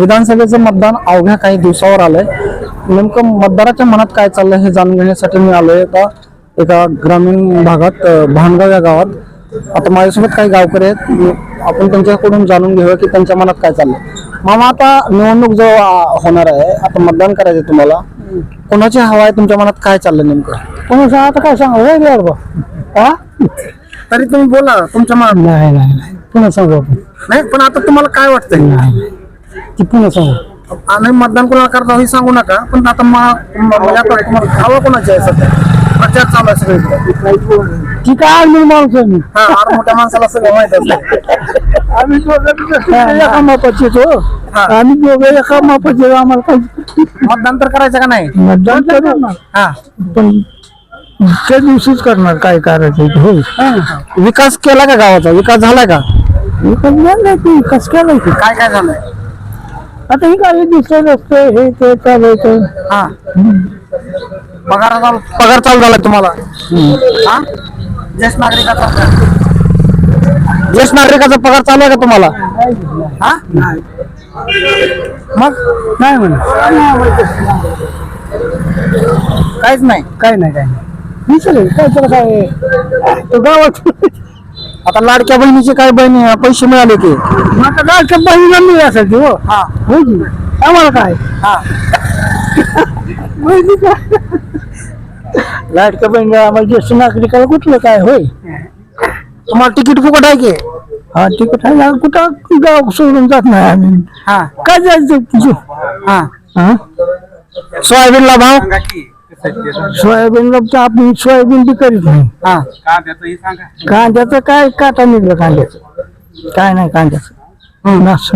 विधानसभेचं मतदान अवघ्या काही दिवसावर आलंय. नेमकं मतदाराच्या मनात काय चाललंय हे जाणून घेण्यासाठी मी आलोय आता एका ग्रामीण भागात भानगाव या गावात. आता माझ्यासोबत काही गावकरी आहेत. आपण त्यांच्याकडून जाणून घेऊया की त्यांच्या मनात काय चाललंय. मामा आता निवडणूक जो होणार आहे आता मतदान करायचं तुम्हाला. कोणाची हवा आहे तुमच्या मनात? काय चाललंय नेमकं? कोणी आता काय सांगा? बा हा? तरी तुम्ही बोला तुमच्या मनात. नाही नाही नाही. पुन्हा सांगू आपण. नाही पण आता तुम्हाला काय वाटतंय? नाही. ती पुन्हा सांगू आणि मतदान कोणाला करता हे सांगू नका पण आता हवा कोणाची आहे सध्या? प्रचार चालू आहे सगळीकडे. ती काय आम्ही माणूस आहे मी. हा आर मोठ्या माणसाला सगळं माहीत असतं. आम्ही दोघं एका मापाचे तो हा. आम्ही दोघं एका मापाचे आम्हाला काही मतदान तर करायचं का नाही? मतदान करणार. हा. पण त्या दिवशीच करणार काय करायचं ते होईल विकास केला का गावाचा? विकास झालाय का? पण नाही ती कसं केलं की. काय काय झालंय? आता ही काय दुसरं रस्ते हे ते चालायचं हा. पगार चालू पगार चालू झाला तुम्हाला? हा? ज्येष्ठ नागरिकाचा ज्येष्ठ नागरिकाचा पगार चालू आहे का तुम्हाला? हा? मग? नाही म्हणा. काहीच नाही. काय नाही काय नाही. मी चालेल काय त्याला काय तो गावात आता लाडक्या बहिणीचे काय बहिणी पैसे मिळाले की आता लाडक्या बहिणीला ती हो. हा. हो की? आम्हाला काय? हा. माहिती का लाडक्या बहिणीला आम्हाला ज्येष्ठ नागरिकाला कुठलं काय? होय. तुम्हाला तिकीट फुकट आहे की? हा तिकट आहे ना. कुठं? गाव सोडून जात नाही आम्ही. हा. काय जायचं तुझं? हा. हा? सोयाबीनला भाव? सोयाबीनला तर आपण सोयाबीन बी करीत नाही. हा. कांद्याचं काय काटा निघलं कांद्याचं? काय नाही कांद्याचं.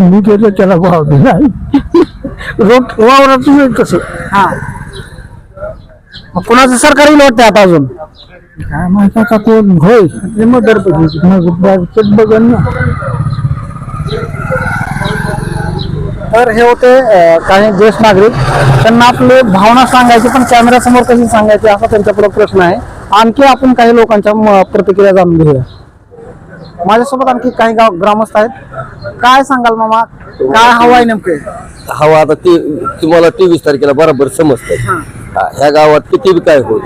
मी गेलो त्याला भाव नाही रोट वावरात तसं. हा. मग कुणाचं सरकार येईल वाटतं आता अजून? काय माहीत आता कोण? होय. मग बाबतीत बघन ना. तर हे होते काही ज्येष्ठ नागरिक. त्यांना आपले भावना सांगायची पण कॅमेरा समोर कशी सांगायची असा त्यांच्यापुढे प्रश्न आहे. आणखी आपण काही लोकांच्या प्रतिक्रिया जाणून घेऊया. माझ्यासोबत आणखी काही गाव ग्रामस्थ आहेत. काय सांगाल मामा? काय हवा आहे नेमके? हवा आता ते तुम्हाला तेवीस तारखेला बरोबर समजतात हा, ह्या गावात किती बी काय होत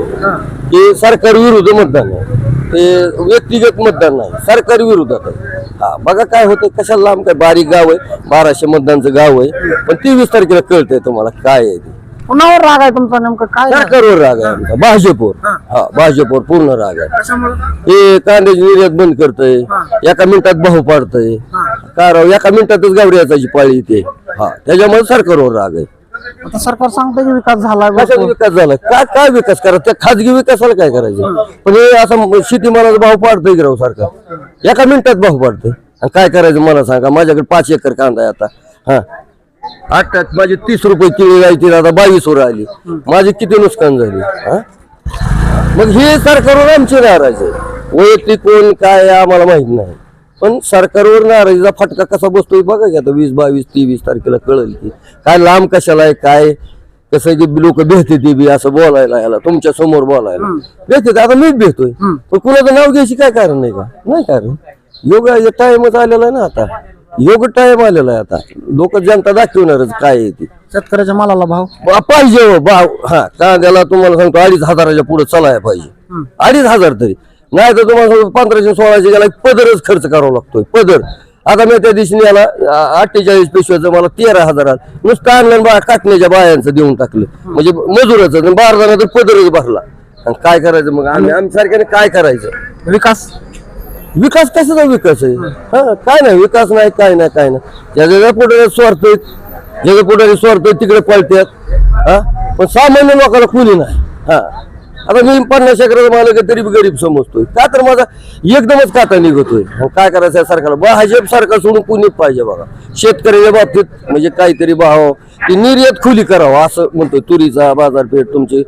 ते सरकार विरुद्ध मतदान आहे. ते व्यक्तिगत मतदान नाही सरकार आहे हा बघा काय होतं कशाला लांब काय? बारीक गाव आहे बाराशे मतदानचं गाव आहे पण तेवीस तारखेला कळतंय तुम्हाला काय आहे ते. कुणावर राग आहे तुमचा नेमकं? काय? सरकारवर राग आहे आमचा? भाजपवर. हा. भाजपवर पूर्ण राग आहे. कशामुळे? हे कांद्याची निर्यात बंद करतय एका मिनिटात भाऊ पाडतय. का राव एका मिनिटातच गावरी याचाची पाळी येते हा त्याच्यामुळे सरकारवर राग आहे. आता सरकार सांगतंय की विकास झाला कशाचा विकास झाला काय काय विकास करा त्या खाजगी विकासाला काय करायचं? पण हे असं शेतीमालाचा भाव पाडतोय की राव सरकार? एका मिनिटात भाऊ पडते आणि काय करायचं मला सांगा माझ्याकडे पाच एकर कांदा आहे आता. हा. आठ आठ माझे तीस रुपये किलो जायची आता बावीस वर आली. माझी किती नुकसान झाली? हा? मग हे सरकारवर आमची नाराज आहे. वैयक्तिक कोण काय आम्हाला माहीत नाही. पण सरकारवर नाराजीचा फटका कसा बसतोय बघा की आता वीस बावीस तेवीस तारखेला कळेल की. काय लांब कशाला आहे काय? कसं की लोक भेटते ते बी असं बोलायला याला तुमच्यासमोर बोलायला. भेटते आता मीच भेटतोय. पण कुणाचं नाव घ्यायची काय कारण नाही का? नाही कारण. योग टाइमच आलेला आहे ना आता. योग टाइम आलेला आहे आता. लोक जनता दाखवणारच काय आहे ते. शेतकऱ्याच्या मालाला भाव? बा- पाहिजे हो भाव हा कांद्याला तुम्हाला सांगतो अडीच हजाराच्या पुढे चलाय पाहिजे. अडीच हजार तरी. नाही तर तुम्हाला सांगतो पंधराशे सोळाशे गेला की पदरच खर्च करावा लागतोय पदर. आता मी त्या दिवशी याला अठ्ठेचाळीस पिशव्याचं मला तेरा हजारात. नुसतं आणलं बा काटण्याच्या बायांचं देऊन टाकलं. म्हणजे मजुराचं बारा तर पदरच भरला. आणि काय करायचं मग? आम्ही आम्ही सारख्याने काय करायचं? विकास. विकास कशाचा विकास आहे? हा काय नाही विकास नाही काय नाही काय नाही. ज्याच्या पुढे स्वार्थ आहेत ज्याच्या पुढे स्वार्थ आहेत तिकडे पळतात हा पण सामान्य लोकांना कुणी नाही. हा. आता मी पन्नास एकराचा मालक आहे तरी गरीब समजतोय. का तर माझा एकदमच काटा निघतोय. काय करायचं आहे सरकारला? भाजप सरकार सोडून कुणीच पाहिजे बघा. शेतकऱ्याच्या बाबतीत म्हणजे काहीतरी भाव ती निर्यात खुली करावं असं म्हणतोय तुरीचा बाजारपेठ तुमची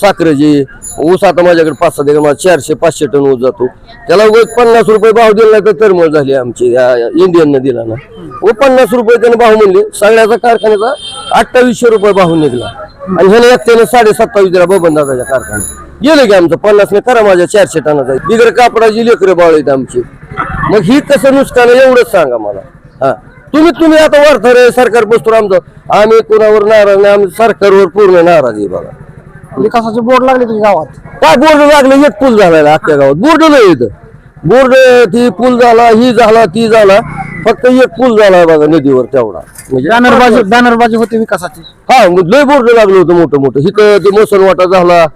साखरेची. ऊस आता माझ्याकडे पाच सहा मला चारशे पाचशे टन ऊस जातो. त्याला उगाच पन्नास रुपये भाव दिला तर तरमळ झाली आमची या- इंडियननं दिला ना. व पन्नास रुपये त्याने भाव म्हणले सगळ्याचा कारखान्याचा अठ्ठावीसशे रुपये भाव निघला. आणि ह्याने एकट्याने साडे सत्तावीस दिला बबन दादाच्या कारखान्यात. गेले की आमचं पन्नास ने करा माझ्या चारशे टनाचा बिगर कापडाची लेकरं बाळ आहेत आमची. मग ही कसं नुसकान एवढंच सांगा मला. हा. तुम्ही तुम्ही आता वार्ताहर आहे सरकार बसतो आमचं. आम्ही कोणावर नाराज नाही आम्ही सरकारवर पूर्ण नाराज आहे बघा. विकासाचे बोर्ड लागले की गावात. काय बोर्ड लागले? एक पूल झाला अख्ख्या गावात. बोर्ड नाही येत बोर्ड ती पूल झाला ही झाला ती झाला. फक्त एक पूल झाला बघा नदीवर तेवढा. म्हणजे बॅनरबाजी बॅनरबाजी होती विकासाची. हा मग लय बोर्ड लागलं होतं मोठं मोठं. इथं ते मोसनवाटा झाला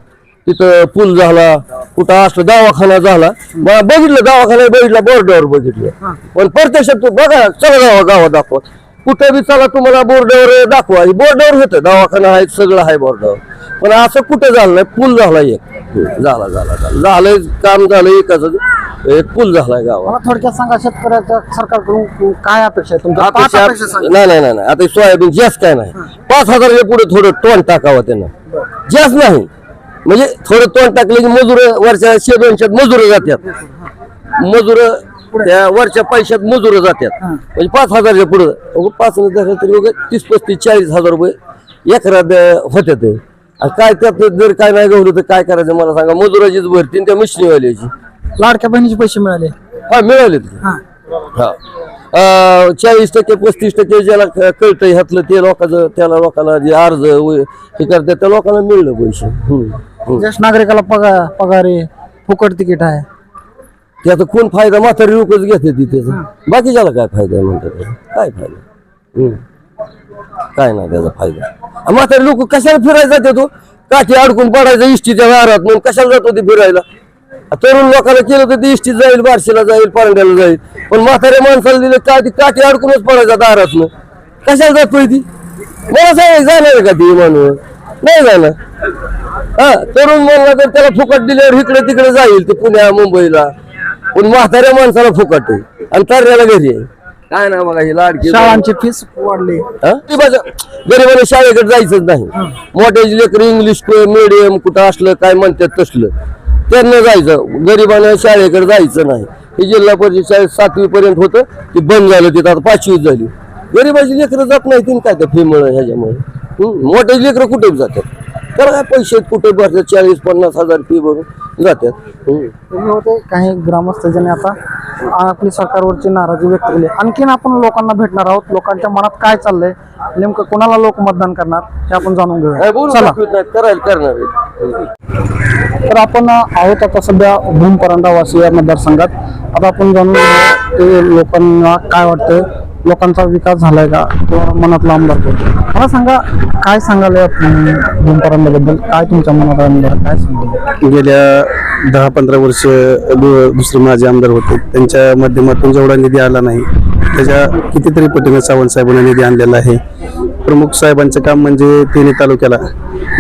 तिथं पूल झाला कुठं असलं दवाखाना झाला. ब- बघितलं दवाखाना बघितला बोर्डावर बघितलं. पण प्रत्यक्षात तू बघा चला गावा गावात दाखवा. कुठं बी चला तुम्हाला बोर्डावर दाखवा. बोर्डावर होतं दवाखाना आहे सगळं आहे बोर्डावर. पण असं कुठं झालं नाही. पूल झाला एक. झाला झाला झाला. झालंय काम झालं एकाच. एक पूल झालाय गावात. मला थोडक्यात सांगा शेतकऱ्याच्या सरकारकडून काय अपेक्षा आहे? तुमच्या पाच अपेक्षा अपेक्षा सांगा. नाही नाही नाही नाही. आता सोयाबीन जास्त काय नाही पाच हजाराच्या पुढे थोडं टोन टाकावं त्यांना. जास्त नाही. म्हणजे थोडं तोंड टाकलं की मजूर वरच्या शेदोनशात मजूर जातात मजूर त्या वरच्या पैशात मजूर जातात म्हणजे पाच हजारच्या पुढे. पाच हजार तरी तीस पस्तीस चाळीस हजार रुपये एकरात होते ते आणि काय त्यात जर काय नाही गवलं तर काय करायचं मला सांगा? मजुराचीच भरती आणि त्या मिशनीवाल्याची. लाडक्या बहिणीचे पैसे मिळाले. हा मिळाले हा. हा. चाळीस टक्के पस्तीस टक्के ज्याला क- कळतंय ह्यातलं ते लोकांचं त्याला लोकांना जे अर्ज व- हे करतात त्या लोकांना मिळलं पैसे. हम्म, हम्म. ज्येष्ठ नागरिकाला पगार पगार आहे फुकट तिकीट आहे. त्याचा कोण फायदा? म्हातारी लोकच घेते ती त्याचा. बाकीच्याला काय फायदा आहे म्हणतात? काय फायदा? हम्म. काय नाही त्याचा फायदा. म्हातारी लोक कशाला फिरायला जाते तो? काठी अडकून पडायचं इष्टीच्या दारात म्हणून कशाला जातो ते फिरायला? तरुण लोकांना केलं तर ते इष्टीत जाईल बारशीला जाईल पारंड्याला जाईल. पण म्हाताऱ्या माणसाला दिलं काठी काठी अडकूनच पडायचा दारात कशाला जातोय ती? मला सांगायचं जाणार का ती माणूस? नाही जाणार. हा तरुण म्हणला तर त्याला फुकट दिल्यावर इकडे तिकडे जाईल ते पुण्या मुंबईला. पण म्हाताऱ्या माणसाला फुकट आहे. आणि तर्याला घरी आहे. काय ना बघा ही लाडकी शाळांची फीस वाढली. गरिबाने शाळेकडे जायचंच नाही. मोठ्याची लेकर इंग्लिश मिडियम कुठं असलं काय म्हणतात तसलं त्यांना जायचं. गरिबाने शाळेकडे जायचं नाही. हे जिल्हा परिषद शाळेत सातवी पर्यंत होतं ते बंद झालं तिथं आता पाचवी झाली. गरिबाची लेकरं जात नाही तीन काय त्या फीमुळे ह्याच्यामुळे. मोठ्याची लेकरं कुठे जातात. त्याला काय पैसे कुठे भरतात? चाळीस पन्नास हजार फी भरून. जातात. हे होते काही ग्रामस्थ ज्यांनी आता आपली सरकारवरची नाराजी व्यक्त केली. आणखीन आपण लोकांना भेटणार आहोत. लोकांच्या मनात काय चाललंय नेमकं कोणाला लोक मतदान करणार हे आपण जाणून घेऊया. चला. तर आपण आहोत आता सध्या भूम परांडा वासी या मतदारसंघात. आता आपण जाणून घेऊया ते लोकांना काय वाटतंय लोकांचा विकास झालाय का? किंवा मनातला आमदार करतो मला सांगा काय सांगाल या काय तुमच्या मनात आमदार काय सांगाल? गेल्या दहा पंधरा वर्ष दुसरे माझे आमदार होते. त्यांच्या माध्यमातून जेवढा निधी आला नाही त्याच्या कितीतरी पटीने सावंत साहेबांना निधी आणलेला आहे. प्रमुख साहेबांचं काम म्हणजे तिन्ही तालुक्याला.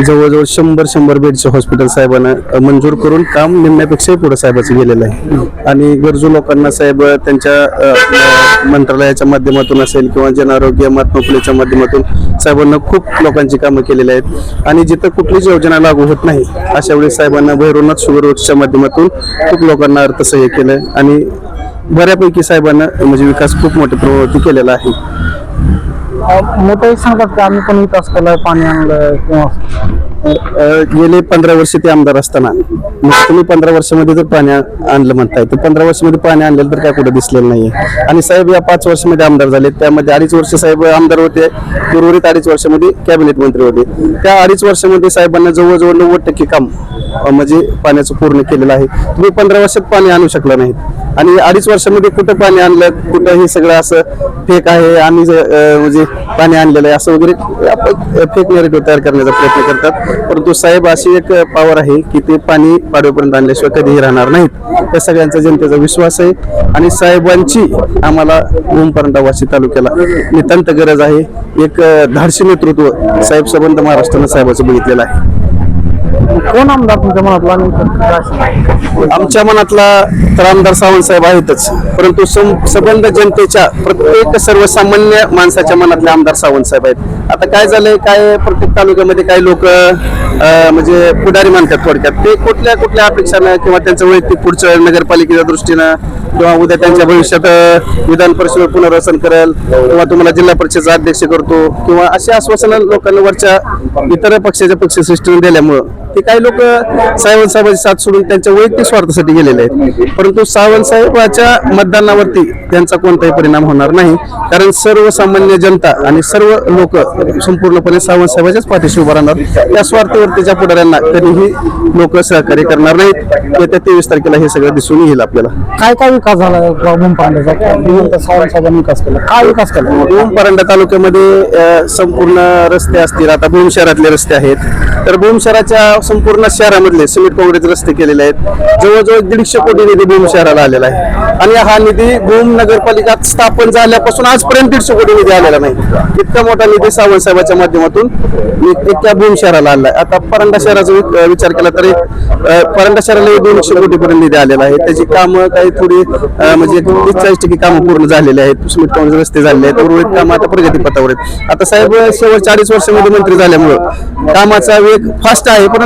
जवळजवळ शंभर शंभर बेडचे हॉस्पिटल साहेबांना मंजूर करून काम निम्म्यापेक्षाही पुढे साहेबाचं गेलेलं आहे. आणि गरजू लोकांना साहेब त्यांच्या मंत्रालयाच्या माध्यमातून असेल किंवा जन आरोग्य महात्मा माध्यमातून साहेबांना खूप लोकांची कामं केलेली आहेत. आणि जिथं कुठलीच योजना लागू होत नाही अशा वेळी साहेबांना भैरवनाथ शुगर वर्क्सच्या माध्यमातून खूप लोकांना अर्थसहाय्य केलं आणि बऱ्यापैकी साहेबांना म्हणजे विकास खूप मोठ्या प्रमाणावरती केलेला आहे. मोठंही सांगतात की आम्ही पण विकास केलाय पाणी आणलंय किंवा गेले पंधरा वर्ष ते आमदार असताना. मग तुम्ही पंधरा वर्षामध्ये जर पाणी आणलं म्हणताय तर पंधरा वर्षामध्ये पाणी आणलेलं तर काय कुठं दिसलेलं नाही आणि साहेब या पाच वर्षामध्ये आमदार झाले त्यामध्ये अडीच वर्ष साहेब आमदार होते उर्वरित अडीच वर्षामध्ये कॅबिनेट मंत्री होते. त्या अडीच वर्षामध्ये साहेबांना जवळजवळ नव्वद टक्के काम म्हणजे पाण्याचं पूर्ण केलेलं आहे. तुम्ही पंधरा वर्षात पाणी आणू शकला नाहीत. आणि अडीच वर्षामध्ये कुठं पाणी आणलं कुठं हे सगळं असं फेक आहे आम्ही म्हणजे पाणी आणलेलं आहे असं वगैरे फेक नॅरेटिव्ह तयार करण्याचा प्रयत्न करतात. परंतु साहेब अशी एक पॉवर आहे की ते पाणी पाडवेपर्यंत आणल्याशिवाय कधीही राहणार नाहीत. त्या सगळ्यांचा जनतेचा विश्वास आहे आणि साहेबांची आम्हाला भूमपरंडा वाशी तालुक्याला नितांत गरज आहे. एक अ, धाडसी नेतृत्व साहेब संबंध महाराष्ट्रानं साहेबाचं बघितलेलं आहे. कोण आमदार तुमच्या मनातला? आमच्या मनातला तर आमदार सावंत साहेब आहेतच. परंतु संबंध जनतेच्या प्रत्येक सर्वसामान्य माणसाच्या मनातले आमदार सावंत साहेब आहेत. आता काय झालंय काय प्रत्येक तालुक्यामध्ये काही लोक म्हणजे पुढारी मानतात थोडक्यात. ते कुठल्या कुठल्या अपेक्षानं किंवा त्यांचं वैयक्तिक पुढचं नगरपालिकेच्या दृष्टीनं किंवा उद्या त्यांच्या भविष्यात विधान परिषद पुनर्वसन करेल किंवा तुम्हाला जिल्हा परिषदेचा अध्यक्ष करतो किंवा अशी आश्वासनं लोकांना वरच्या इतर पक्षाच्या पक्षश्रेष्ठीने दिल्यामुळं. ते काही लोक सावंत साहेबांची साथ सोडून त्यांच्या वैयक्तिक स्वार्थासाठी गेलेले आहेत. परंतु सावंत साहेबाच्या मतदानावरती त्यांचा कोणताही परिणाम होणार नाही. कारण सर्वसामान्य जनता आणि सर्व लोक संपूर्णपणे सावंत साहेबाच्याच पाठीशी उभा राहणार. त्या स्वार्थवरतीच्या पुढाऱ्यांना कधीही लोक सहकार्य करणार नाहीत. येत्या तेवीस तारखेला हे सगळं दिसून येईल आपल्याला. काय काय विकास झाला भूम पांड्याचा? सावंत साहेबांनी विकास केला. काय विकास केला? भूम परांडा तालुक्यामध्ये संपूर्ण रस्ते असतील. आता भूम शहरातले रस्ते आहेत. तर भूम शहराच्या संपूर्ण शहरामधले सिमेंट काँग्रेस रस्ते केलेले आहेत. जवळजवळ दीडशे कोटी निधी भूम शहराला आलेला आहे. आणि हा निधी भूम नगरपालिका स्थापन झाल्यापासून आजपर्यंत दीडशे कोटी निधी आलेला नाही. इतका मोठा निधी सावंतसाहेबाच्या माध्यमातून इतक्या भूम शहराला आला आहे आता परांडा शहराचा विचार केला तरी परंडा परांडा शहराला दोनशे कोटीपर्यंत निधी आलेला आहे. त्याची कामं काही थोडी म्हणजे तीस चाळीस टक्के कामं पूर्ण झालेली आहेत. सिमेंट काँग्रेस रस्ते झालेले आहेत. उर्वरित कामं आता प्रगतीपथावर आहेत. आता साहेब सोळ चाळीस वर्ष वर्षामध्ये मंत्री झाल्यामुळं कामाचा वेग फास्ट आहे पण